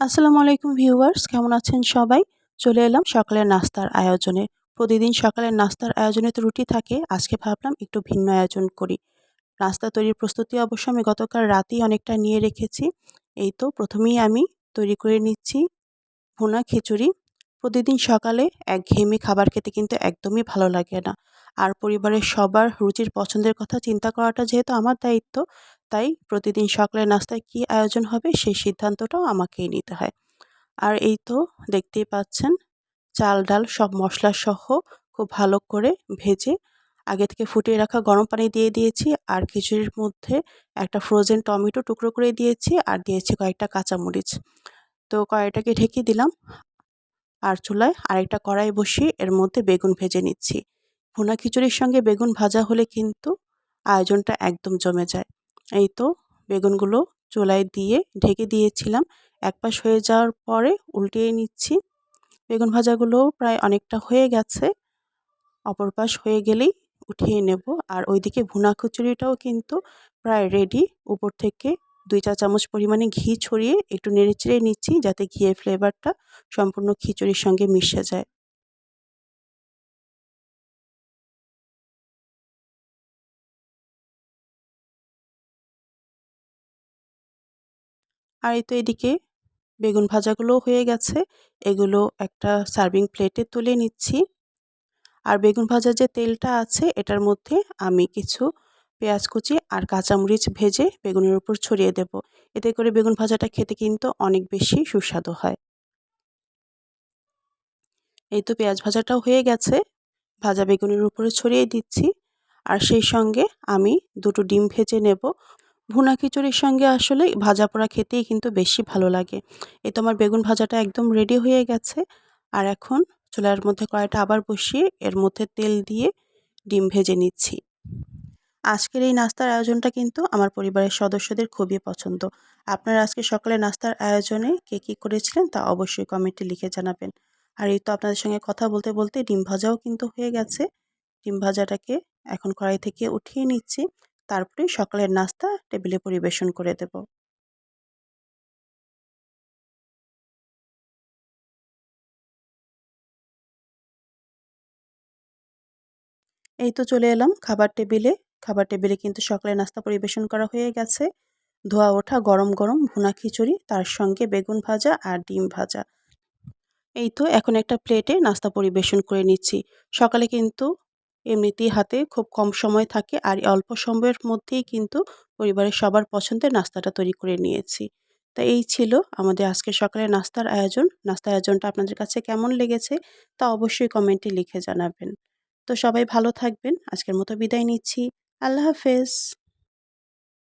আসসালামু আলাইকুম ভিউয়ার্স, কেমন আছেন সবাই? চলে এলাম সকালের নাস্তার আয়োজনে। প্রতিদিন সকালের নাস্তার আয়োজনে তো রুটি থাকে, আজকে ভাবলাম একটু ভিন্ন আয়োজন করি। নাস্তা তৈরির প্রস্তুতি অবশ্য আমি গতকাল রাতেই অনেকটা নিয়ে রেখেছি। এই তো প্রথমেই আমি তৈরি করে নিচ্ছি ভুনা খিচুড়ি। প্রতিদিন সকালে একঘেয়েমি খাবার খেতে কিন্তু একদমই ভালো লাগে না। আর পরিবারের সবার রুচির পছন্দের কথা চিন্তা করাটা যেহেতু আমার দায়িত্ব তাই প্রতিদিন সকালে নাস্তায় কী আয়োজন হবে সেই সিদ্ধান্তটাও আমাকেই নিতে হয়। আর এই তো দেখতেই পাচ্ছেন, চাল ডাল সব মশলা সহ খুব ভালো করে ভেজে আগে থেকে ফুটিয়ে রাখা গরম পানি দিয়ে দিয়েছি, আর খিচুড়ির মধ্যে একটা ফ্রোজেন টমেটো টুকরো করে দিয়েছি, আর দিয়েছি কয়েকটা কাঁচামরিচ। তো কড়াইটাকে ঢেকে দিলাম, আর চুলায় আরেকটা কড়াই বসিয়ে এর মধ্যে বেগুন ভেজে নিচ্ছি। ভুনা খিচুড়ির সঙ্গে বেগুন ভাজা হলে কিন্তু আয়োজনটা একদম জমে যায়। এই তো বেগুনগুলো চুলায় দিয়ে ঢেকে দিয়েছিলাম। এক পাশ হয়ে যাওয়ার পরে উল্টিয়ে নিচ্ছি। বেগুন ভাজাগুলো প্রায় অনেকটা হয়ে গেছে। অপর পাশ হয়ে গেলেই উঠিয়ে নেব। আর ওইদিকে ভুনা খিচুড়িটাও কিন্তু প্রায় রেডি উপর থেকে দুই চা চামচ পরিমাণে ঘি ছড়িয়ে একটু নেড়ে চেড়ে নিচ্ছি যাতে ঘিয়ের ফ্লেভারটা সম্পূর্ণ খিচুড়ির সঙ্গে মিশে যায়। আর এই তো এদিকে বেগুন ভাজাগুলোও হয়ে গেছে। এগুলো একটা সার্ভিং প্লেটে তুলে নিচ্ছি। আর বেগুন ভাজার যে তেলটা আছে, এটার মধ্যে আমি কিছু পেঁয়াজ কুচি আর কাঁচামরিচ ভেজে বেগুনের উপর ছড়িয়ে দেব। এতে করে বেগুন ভাজাটা খেতে কিন্তু অনেক বেশি সুস্বাদু হয়। এই তো পেঁয়াজ ভাজাটাও হয়ে গেছে। ভাজা বেগুনের উপরে ছড়িয়ে দিচ্ছি। আর সেই সঙ্গে আমি দুটো ডিম ভেজে নেব। ভুনা খিচুড়ির সঙ্গে আসলে ভাজা পোড়া খেতেই কিন্তু বেশি ভালো লাগে। এই তো আমার বেগুন ভাজাটা একদম রেডি হয়ে গেছে। আর এখন চুলার মধ্যে কড়াইটা আবার বসিয়ে এর মধ্যে তেল দিয়ে ডিম ভেজে নিচ্ছি। আজকের এই নাস্তার আয়োজনটা কিন্তু আমার পরিবারের সদস্যদের খুবই পছন্দ। আপনারা আজকে সকালে নাস্তার আয়োজনে কে কী করেছিলেন তা অবশ্যই কমেন্টে লিখে জানাবেন। আর এই তো আপনাদের সঙ্গে কথা বলতে বলতে ডিম ভাজাও কিন্তু হয়ে গেছে। ডিম ভাজাটাকে এখন কড়াই থেকে উঠিয়ে নিচ্ছি। তারপরে সকালের নাস্তা টেবিলে পরিবেশন করে দেব। এই তো চলে এলাম খাবার টেবিলে। খাবার টেবিলে কিন্তু সকালে নাস্তা পরিবেশন করা হয়ে গেছে। ধোয়া ওঠা, গরম গরম ভুনা খিচুড়ি, তার সঙ্গে বেগুন ভাজা আর ডিম ভাজা। এই তো এখন একটা প্লেটে নাস্তা পরিবেশন করে নিচ্ছি। সকালে কিন্তু এমনিতেই হাতে খুব কম সময় থাকে আর অল্প সময়ের মধ্যেই কিন্তু পরিবারের সবার পছন্দের নাস্তাটা তৈরি করে নিয়েছি। তা এই ছিল আমাদের আজকে সকালে নাস্তার আয়োজন। নাস্তার আয়োজনটা আপনাদের কাছে কেমন লেগেছে তা অবশ্যই কমেন্টে লিখে জানাবেন। তো সবাই ভালো থাকবেন। আজকের মতো বিদায় নিচ্ছি। আল্লাহ হাফেজ।